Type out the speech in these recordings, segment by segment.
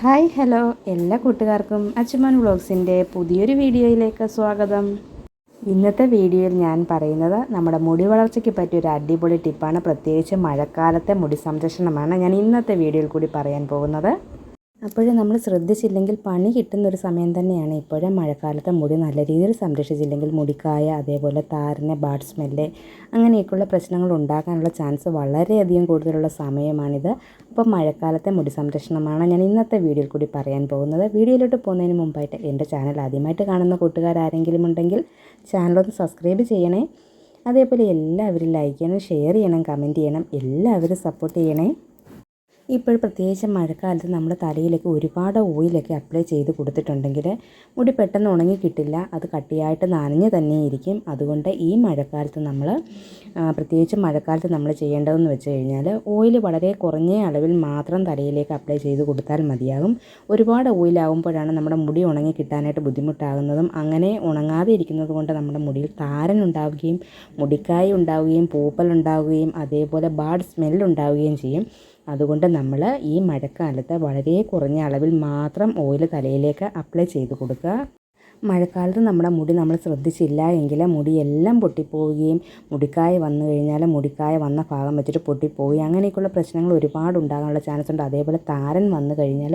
Hi hello. എല്ലാ കൂട്ടുകാർക്കും അച്ചുമൻ വ്ളോഗ്സിന്റെ പുതിയൊരു വീഡിയോയിലേക്ക് സ്വാഗതം. ഇന്നത്തെ വീഡിയോയിൽ ഞാൻ പറയുന്നത് നമ്മുടെ മുടി വളർച്ചയ്ക്ക് പറ്റിയ ഒരു അടിപൊളി ടിപ്പാണ് പ്രത്യേകിച്ച് മഴക്കാലത്തെ മുടി സംരക്ഷണമാണ് ഞാൻ ഇന്നത്തെ വീഡിയോയിൽ കൂടി പറയാൻ പോകുന്നത്. അപ്പോഴും നമ്മൾ ശ്രദ്ധിച്ചില്ലെങ്കിൽ പണി കിട്ടുന്ന ഒരു സമയം തന്നെയാണ് ഇപ്പോഴും മഴക്കാലത്തെ മുടി നല്ല രീതിയിൽ സംരക്ഷിച്ചില്ലെങ്കിൽ മുടിക്കായ അതേപോലെ താരനെ ബാഡ് സ്മെല്ല് അങ്ങനെയൊക്കെയുള്ള പ്രശ്നങ്ങൾ ഉണ്ടാകാനുള്ള ചാൻസ് വളരെയധികം കൂടുതലുള്ള സമയമാണിത്. അപ്പോൾ മഴക്കാലത്തെ മുടി സംരക്ഷണമാണ് ഞാൻ ഇന്നത്തെ വീഡിയോയിൽ കൂടി പറയാൻ പോകുന്നത്. വീഡിയോയിലോട്ട് പോകുന്നതിന് മുമ്പായിട്ട് എന്റെ ചാനൽ ആദ്യമായിട്ട് കാണുന്ന കൂട്ടുകാരാരെങ്കിലും ഉണ്ടെങ്കിൽ ചാനലൊന്ന് സബ്സ്ക്രൈബ് ചെയ്യണേ. അതേപോലെ എല്ലാവരും ലൈക്ക് ചെയ്യണം ഷെയർ ചെയ്യണം കമന്റ് ചെയ്യണം എല്ലാവരും സപ്പോർട്ട് ചെയ്യണേ. ഇപ്പോൾ പ്രത്യേകിച്ച് മഴക്കാലത്ത് നമ്മൾ തലയിലേക്ക് ഒരുപാട് ഓയിലൊക്കെ അപ്ലൈ ചെയ്ത് കൊടുത്തിട്ടുണ്ടെങ്കിൽ മുടി പെട്ടെന്ന് ഉണങ്ങി കിട്ടില്ല അത് കട്ടിയായിട്ട് നനഞ്ഞ് തന്നെ ഇരിക്കും അതുകൊണ്ട് ഈ മഴക്കാലത്ത് നമ്മൾ പ്രത്യേകിച്ച് മഴക്കാലത്ത് നമ്മൾ ചെയ്യേണ്ടതെന്ന് വെച്ച് കഴിഞ്ഞാൽ ഓയിൽ വളരെ കുറഞ്ഞ അളവിൽ മാത്രം തലയിലേക്ക് അപ്ലൈ ചെയ്ത് കൊടുത്താൽ മതിയാകും. ഒരുപാട് ഓയിലാകുമ്പോഴാണ് നമ്മുടെ മുടി ഉണങ്ങി കിട്ടാനായിട്ട് ബുദ്ധിമുട്ടാകുന്നതും അങ്ങനെ ഉണങ്ങാതെ ഇരിക്കുന്നത് കൊണ്ട് നമ്മുടെ മുടിയിൽ താരൻ ഉണ്ടാവുകയും മുടിക്കായ ഉണ്ടാവുകയും പൂപ്പൽ ഉണ്ടാവുകയും അതേപോലെ ബാഡ് സ്മെല്ലുണ്ടാവുകയും ചെയ്യും. അതുകൊണ്ട് നമ്മൾ ഈ മഴക്കാലത്ത് വളരെ കുറഞ്ഞ അളവിൽ മാത്രം ഓയിൽ തലയിലേക്ക് അപ്ലൈ ചെയ്ത് കൊടുക്കുക. മഴക്കാലത്ത് നമ്മുടെ മുടി നമ്മൾ ശ്രദ്ധിച്ചില്ല എങ്കിൽ മുടിയെല്ലാം പൊട്ടിപ്പോവുകയും മുടിക്കായ വന്നു കഴിഞ്ഞാൽ മുടിക്കായ വന്ന ഭാഗം വെച്ചിട്ട് പൊട്ടിപ്പോവുകയും അങ്ങനെയൊക്കെയുള്ള പ്രശ്നങ്ങൾ ഒരുപാട് ഉണ്ടാകാനുള്ള ചാൻസ് ഉണ്ട്. അതേപോലെ താരൻ വന്നു കഴിഞ്ഞാൽ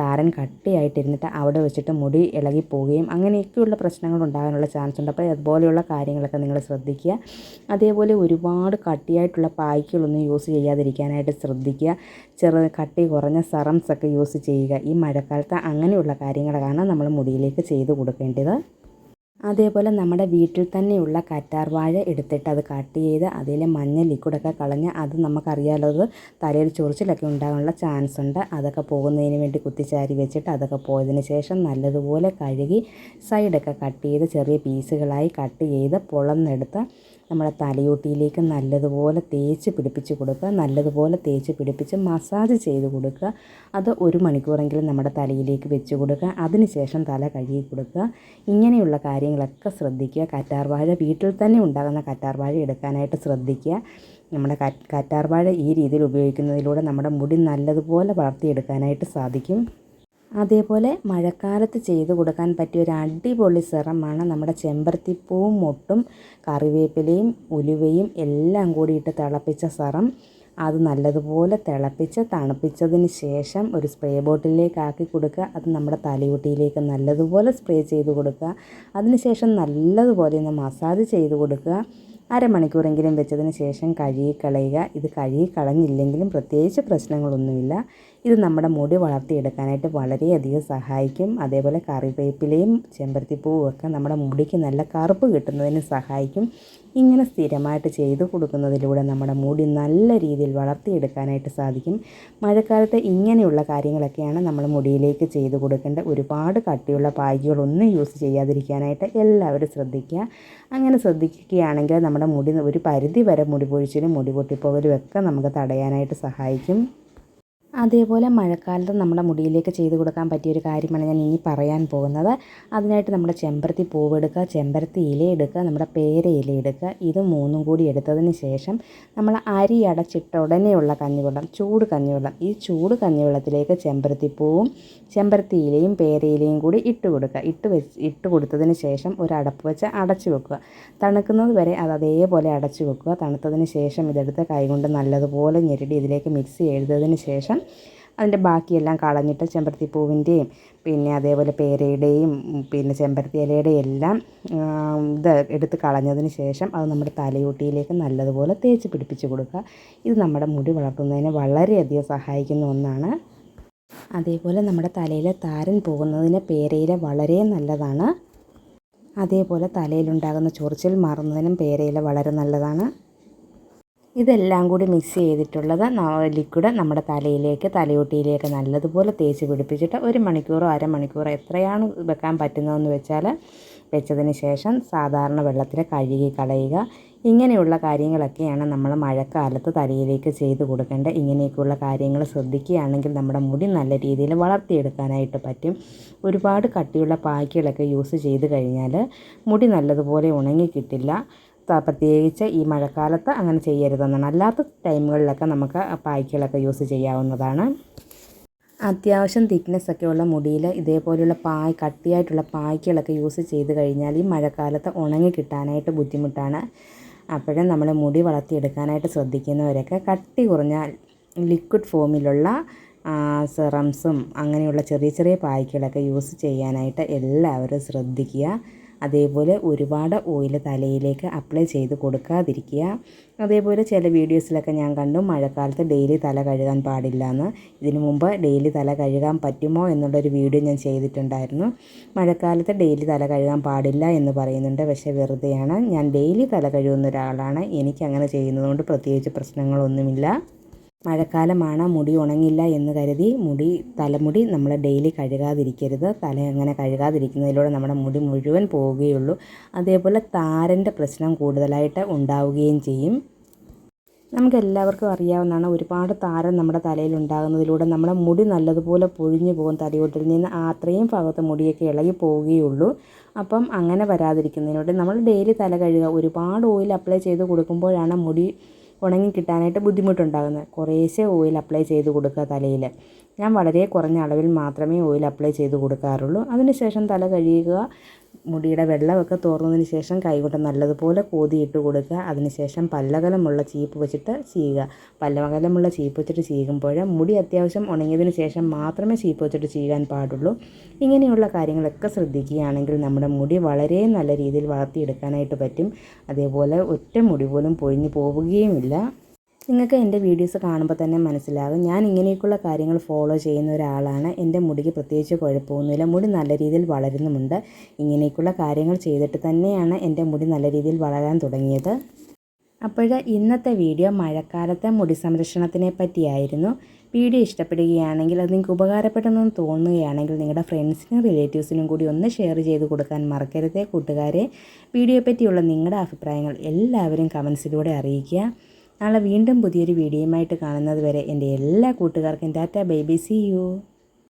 താരൻ കട്ടിയായിട്ടിരുന്നിട്ട് അവിടെ വെച്ചിട്ട് മുടി ഇളകി പോവുകയും അങ്ങനെയൊക്കെയുള്ള പ്രശ്നങ്ങൾ ഉണ്ടാകാനുള്ള ചാൻസ് ഉണ്ട്. അപ്പോൾ അതുപോലെയുള്ള കാര്യങ്ങളൊക്കെ നിങ്ങൾ ശ്രദ്ധിക്കുക. അതേപോലെ ഒരുപാട് കട്ടിയായിട്ടുള്ള പായ്ക്കുകളൊന്നും യൂസ് ചെയ്യാതിരിക്കാനായിട്ട് ശ്രദ്ധിക്കുക. ചെറു കട്ടി കുറഞ്ഞ സറംസ് ഒക്കെ യൂസ് ചെയ്യുക. ഈ മഴക്കാലത്ത് അങ്ങനെയുള്ള കാര്യങ്ങളാണ് നമ്മൾ മുടിയിലേക്ക് ചെയ്ത് കൊടുക്കേണ്ടത് അതേപോലെ നമ്മുടെ വീട്ടിൽ തന്നെയുള്ള കറ്റാർവാഴ എടുത്തിട്ട് അത് കട്ട് ചെയ്ത് അതിലെ മഞ്ഞ ലിക്വിഡൊക്കെ കളഞ്ഞ് അത് നമുക്കറിയാലോ അത് തലയിൽ ചൊറിച്ചിലൊക്കെ ഉണ്ടാകാനുള്ള ചാൻസ് ഉണ്ട്. അതൊക്കെ പോകുന്നതിന് വേണ്ടി കുത്തിച്ചാരി വെച്ചിട്ട് അതൊക്കെ പോയതിന് ശേഷം നല്ലതുപോലെ കഴുകി സൈഡൊക്കെ കട്ട് ചെയ്ത് ചെറിയ പീസുകളായി കട്ട് ചെയ്ത് പൊളന്നെടുത്ത് നമ്മുടെ തലയോട്ടിയിലേക്ക് നല്ലതുപോലെ തേച്ച് പിടിപ്പിച്ച് കൊടുക്കുക നല്ലതുപോലെ തേച്ച് പിടിപ്പിച്ച് മസാജ് ചെയ്ത് കൊടുക്കുക. അത് ഒരു മണിക്കൂറെങ്കിലും നമ്മുടെ തലയിലേക്ക് വെച്ച് കൊടുക്കുക. അതിനുശേഷം തല കഴുകി കൊടുക്കുക. ഇങ്ങനെയുള്ള കാര്യങ്ങളൊക്കെ ശ്രദ്ധിക്കുക. കറ്റാർവാഴ വീട്ടിൽ തന്നെ ഉണ്ടാകുന്ന കറ്റാർവാഴ എടുക്കാനായിട്ട് ശ്രദ്ധിക്കുക. നമ്മുടെ കറ്റാർവാഴ ഈ രീതിയിൽ ഉപയോഗിക്കുന്നതിലൂടെ നമ്മുടെ മുടി നല്ലതുപോലെ വളർത്തിയെടുക്കാനായിട്ട് സാധിക്കും. അതേപോലെ മഴക്കാലത്ത് ചെയ്ത് കൊടുക്കാൻ പറ്റിയ ഒരു അടിപൊളി സിറമാണ് നമ്മുടെ ചെമ്പരത്തിപ്പൂവും മൊട്ടും കറിവേപ്പിലയും ഉലുവയും എല്ലാം കൂടിയിട്ട് തിളപ്പിച്ച സിറം. അത് നല്ലതുപോലെ തിളപ്പിച്ച് തണുപ്പിച്ചതിന് ശേഷം ഒരു സ്പ്രേ ബോട്ടിലേക്ക് ആക്കി കൊടുക്കുക. അത് നമ്മുടെ തലയൊട്ടിയിലേക്ക് നല്ലതുപോലെ സ്പ്രേ ചെയ്ത് കൊടുക്കുക. അതിനുശേഷം നല്ലതുപോലെ ഒന്ന് മസാജ് ചെയ്ത് കൊടുക്കുക. അരമണിക്കൂറെങ്കിലും വെച്ചതിന് ശേഷം കഴുകി കളയുക. ഇത് കഴുകി കളഞ്ഞില്ലെങ്കിലും പ്രത്യേകിച്ച് പ്രശ്നങ്ങളൊന്നുമില്ല. ഇത് നമ്മുടെ മുടി വളർത്തിയെടുക്കാനായിട്ട് വളരെയധികം സഹായിക്കും. അതേപോലെ കറിവേപ്പിലയും ചെമ്പരത്തിപ്പൂവും ഒക്കെ നമ്മുടെ മുടിക്ക് നല്ല കറുപ്പ് കിട്ടുന്നതിന് സഹായിക്കും. ഇങ്ങനെ സ്ഥിരമായിട്ട് ചെയ്തു കൊടുക്കുന്നതിലൂടെ നമ്മുടെ മുടി നല്ല രീതിയിൽ വളർത്തിയെടുക്കാനായിട്ട് സാധിക്കും. മഴക്കാലത്ത് ഇങ്ങനെയുള്ള കാര്യങ്ങളൊക്കെയാണ് നമ്മൾ മുടിയിലേക്ക് ചെയ്തു കൊടുക്കേണ്ട ഒരുപാട് കട്ടിയുള്ള പായ്ക്കുകളൊന്നും യൂസ് ചെയ്യാതിരിക്കാനായിട്ട് എല്ലാവരും ശ്രദ്ധിക്കുക. അങ്ങനെ ശ്രദ്ധിക്കുകയാണെങ്കിൽ നമ്മുടെ മുടി ഒരു പരിധി വരെ മുടി പൊഴിച്ചിലും മുടി പൊട്ടിപ്പോകലും ഒക്കെ നമുക്ക് തടയാനായിട്ട് സഹായിക്കും. അതേപോലെ മഴക്കാലത്ത് നമ്മുടെ മുടിയിലേക്ക് ചെയ്ത് കൊടുക്കാൻ പറ്റിയ ഒരു കാര്യമാണ് ഞാൻ ഇനി പറയാൻ പോകുന്നത്. അതിനായിട്ട് നമ്മുടെ ചെമ്പരത്തി പൂവ് എടുക്കുക ചെമ്പരത്തി ഇല എടുക്കുക നമ്മുടെ പേര ഇല എടുക്കുക. ഇത് മൂന്നും കൂടി എടുത്തതിന് ശേഷം നമ്മൾ അരി അടച്ചിട്ട ഉടനെയുള്ള കഞ്ഞിവെള്ളം ചൂട് കഞ്ഞിവെള്ളം. ഈ ചൂട് കഞ്ഞിവെള്ളത്തിലേക്ക് ചെമ്പരത്തി പൂവും ചെമ്പരത്തി ഇലയും പേരയിലയും കൂടി ഇട്ട് കൊടുക്കുക. ഇട്ട് വെച്ച് ഇട്ട് കൊടുത്തതിന് ശേഷം ഒരു അടപ്പ് വെച്ച് അടച്ചു വെക്കുക. തണുക്കുന്നത് വരെ അത് അതേപോലെ അടച്ചു വെക്കുക. തണുത്തതിന് ശേഷം ഇതെടുത്ത് കൈകൊണ്ട് നല്ലതുപോലെ ഞെരടി ഇതിലേക്ക് മിക്സ് ചെയ്തതിന് ശേഷം അതിന്റെ ബാക്കിയെല്ലാം കളഞ്ഞിട്ട് ചെമ്പരത്തി പൂവിന്റെയും പിന്നെ അതേപോലെ പേരയുടെയും പിന്നെ ചെമ്പരത്തി ഇലയുടെയും എല്ലാം ഇത് എടുത്ത് കളഞ്ഞതിന് ശേഷം അത് നമ്മുടെ തലയൂട്ടിയിലേക്ക് നല്ലതുപോലെ തേച്ച് പിടിപ്പിച്ച് കൊടുക്കുക. ഇത് നമ്മുടെ മുടി വളർത്തുന്നതിന് വളരെയധികം സഹായിക്കുന്ന ഒന്നാണ്. അതേപോലെ നമ്മുടെ തലയിലെ താരൻ പോകുന്നതിന് പേരയില വളരെ നല്ലതാണ്. അതേപോലെ തലയിലുണ്ടാകുന്ന ചൊറിച്ചിൽ മാറുന്നതിനും പേരയില വളരെ നല്ലതാണ്. ഇതെല്ലാം കൂടി മിക്സ് ചെയ്തിട്ടുള്ളത് ലിക്വിഡ് നമ്മുടെ തലയിലേക്ക് തലയോട്ടിയിലേക്ക് നല്ലതുപോലെ തേച്ച് പിടിപ്പിച്ചിട്ട് ഒരു മണിക്കൂറോ അരമണിക്കൂറോ എത്രയാണ് വെക്കാൻ പറ്റുന്നതെന്ന് വെച്ചാൽ വെച്ചതിന് ശേഷം സാധാരണ വെള്ളത്തിൽ കഴുകി കളയുക. ഇങ്ങനെയുള്ള കാര്യങ്ങളൊക്കെയാണ് നമ്മൾ മഴക്കാലത്ത് തലയിലേക്ക് ചെയ്ത് കൊടുക്കേണ്ടത്. ഇങ്ങനെയൊക്കെയുള്ള കാര്യങ്ങൾ ശ്രദ്ധിക്കുകയാണെങ്കിൽ നമ്മുടെ മുടി നല്ല രീതിയിൽ വളർത്തിയെടുക്കാനായിട്ട് പറ്റും. ഒരുപാട് കട്ടിയുള്ള പായ്ക്കുകളൊക്കെ യൂസ് ചെയ്ത് കഴിഞ്ഞാൽ മുടി നല്ലതുപോലെ ഉണങ്ങി കിട്ടില്ല. പ്രത്യേകിച്ച് ഈ മഴക്കാലത്ത് അങ്ങനെ ചെയ്യരുതെന്നാണ്. അല്ലാത്ത ടൈമുകളിലൊക്കെ നമുക്ക് പായ്ക്കുകളൊക്കെ യൂസ് ചെയ്യാവുന്നതാണ്. അത്യാവശ്യം തിക്നെസ് ഒക്കെ ഉള്ള മുടിയിൽ ഇതേപോലെയുള്ള പായ് കട്ടിയായിട്ടുള്ള പായ്ക്കുകളൊക്കെ യൂസ് ചെയ്ത് കഴിഞ്ഞാൽ ഈ മഴക്കാലത്ത് ഉണങ്ങി കിട്ടാനായിട്ട് ബുദ്ധിമുട്ടാണ്. അപ്പോഴും നമ്മൾ മുടി വളർത്തിയെടുക്കാനായിട്ട് ശ്രദ്ധിക്കുന്നവരൊക്കെ കട്ടി കുറഞ്ഞ ലിക്വിഡ് ഫോമിലുള്ള സിറംസും അങ്ങനെയുള്ള ചെറിയ ചെറിയ പായ്ക്കുകളൊക്കെ യൂസ് ചെയ്യാനായിട്ട് എല്ലാവരും ശ്രദ്ധിക്കുക. അതേപോലെ ഒരുപാട് ഓയിൽ തലയിലേക്ക് അപ്ലൈ ചെയ്ത് കൊടുക്കാതിരിക്കുക. അതേപോലെ ചില വീഡിയോസിലൊക്കെ ഞാൻ കണ്ടു മഴക്കാലത്ത് ഡെയിലി തല കഴുകാൻ പാടില്ല എന്ന് ഇതിനു മുമ്പ് ഡെയിലി തല കഴുകാൻ പറ്റുമോ എന്നുള്ളൊരു വീഡിയോ ഞാൻ ചെയ്തിട്ടുണ്ടായിരുന്നു. മഴക്കാലത്ത് ഡെയിലി തല കഴുകാൻ പാടില്ല എന്ന് പറയുന്നുണ്ട് പക്ഷേ വെറുതെയാണ്. ഞാൻ ഡെയിലി തല കഴുകുന്ന ഒരാളാണ്. എനിക്ക് അങ്ങനെ ചെയ്യുന്നതുകൊണ്ട് പ്രത്യേകിച്ച് പ്രശ്നങ്ങളൊന്നുമില്ല. മഴക്കാലമാണ് മുടി ഉണങ്ങില്ല എന്ന് കരുതി മുടി തലമുടി നമ്മൾ ഡെയിലി കഴുകാതിരിക്കരുത്. തല അങ്ങനെ കഴുകാതിരിക്കുന്നതിലൂടെ നമ്മുടെ മുടി മുഴുവൻ പോവുകയുള്ളൂ. അതേപോലെ താരന്റെ പ്രശ്നം കൂടുതലായിട്ട് ഉണ്ടാവുകയും ചെയ്യും. നമുക്ക് എല്ലാവർക്കും അറിയാവുന്നതാണ് ഒരുപാട് താരം നമ്മുടെ തലയിൽ ഉണ്ടാകുന്നതിലൂടെ നമ്മുടെ മുടി നല്ലതുപോലെ പൊഴിഞ്ഞു പോകും. തലയോട്ടിൽ നിന്ന് അത്രയും ഭാഗത്ത് മുടിയൊക്കെ ഇളകി പോവുകയുള്ളൂ. അപ്പം അങ്ങനെ വരാതിരിക്കുന്നതിനോട് നമ്മൾ ഡെയിലി തല കഴുകുക. ഒരുപാട് ഓയിൽ അപ്ലൈ ചെയ്ത് കൊടുക്കുമ്പോഴാണ് മുടി ഉണങ്ങി കിട്ടാനായിട്ട് ബുദ്ധിമുട്ടുണ്ടാകുന്നത്. കുറേശ്ശെ ഓയിൽ അപ്ലൈ ചെയ്ത് കൊടുക്കുക തലയിൽ. ഞാൻ വളരെ കുറഞ്ഞ അളവിൽ മാത്രമേ ഓയിൽ അപ്ലൈ ചെയ്ത് കൊടുക്കാറുള്ളൂ. അതിനുശേഷം തല കഴുകുക മുടിയുടെ വെള്ളമൊക്കെ തോർന്നതിന് ശേഷം കൈകൊണ്ട് നല്ലതുപോലെ കോതിയിട്ട് കൊടുക്കുക. അതിനുശേഷം പല്ലകലമുള്ള ചീപ്പ് വെച്ചിട്ട് ചെയ്യുക പല്ലകലമുള്ള ചീപ്പ് വെച്ചിട്ട് ചെയ്യുമ്പോൾ മുടി അത്യാവശ്യം ഉണങ്ങിയതിന് ശേഷം മാത്രമേ ചീപ്പ് വെച്ചിട്ട് ചെയ്യാൻ പാടുള്ളൂ. ഇങ്ങനെയുള്ള കാര്യങ്ങളൊക്കെ ശ്രദ്ധിക്കുകയാണെങ്കിൽ നമ്മുടെ മുടി വളരെ നല്ല രീതിയിൽ വളർത്തിയെടുക്കാനായിട്ട് പറ്റും. അതേപോലെ ഒറ്റ മുടി പോലും പൊഴിഞ്ഞു പോവുകയുമില്ല. നിങ്ങൾക്ക് എന്റെ വീഡിയോസ് കാണുമ്പോൾ തന്നെ മനസ്സിലാകും. ഞാൻ ഇങ്ങനെയൊക്കെയുള്ള കാര്യങ്ങൾ ഫോളോ ചെയ്യുന്ന ഒരാളാണ്. എന്റെ മുടിക്ക് പ്രത്യേകിച്ച് കുഴപ്പമൊന്നുമില്ല. മുടി നല്ല രീതിയിൽ വളരുന്നുമുണ്ട്. ഇങ്ങനെയൊക്കെയുള്ള കാര്യങ്ങൾ ചെയ്തിട്ട് തന്നെയാണ് എന്റെ മുടി നല്ല രീതിയിൽ വളരാൻ തുടങ്ങിയത്. അപ്പോൾ ഇന്നത്തെ വീഡിയോ മഴക്കാലത്തെ മുടി സംരക്ഷണത്തിനെ പറ്റിയായിരുന്നു. വീഡിയോ ഇഷ്ടപ്പെടുകയാണെങ്കിൽ അത് നിങ്ങൾക്ക് ഉപകാരപ്പെട്ടെന്ന് തോന്നുകയാണെങ്കിൽ നിങ്ങളുടെ ഫ്രണ്ട്സിനും റിലേറ്റീവ്സിനും കൂടി ഒന്ന് ഷെയർ ചെയ്ത് കൊടുക്കാൻ മറക്കരുതേ. കൂട്ടുകാരെ വീഡിയോയെപ്പറ്റിയുള്ള നിങ്ങളുടെ അഭിപ്രായങ്ങൾ എല്ലാവരും കമൻസിലൂടെ അറിയിക്കുക. നാളെ വീണ്ടും പുതിയൊരു വീഡിയോയുമായിട്ട് കാണുന്നത് വരെ എന്റെ എല്ലാ കൂട്ടുകാർക്കും tata bye bye see you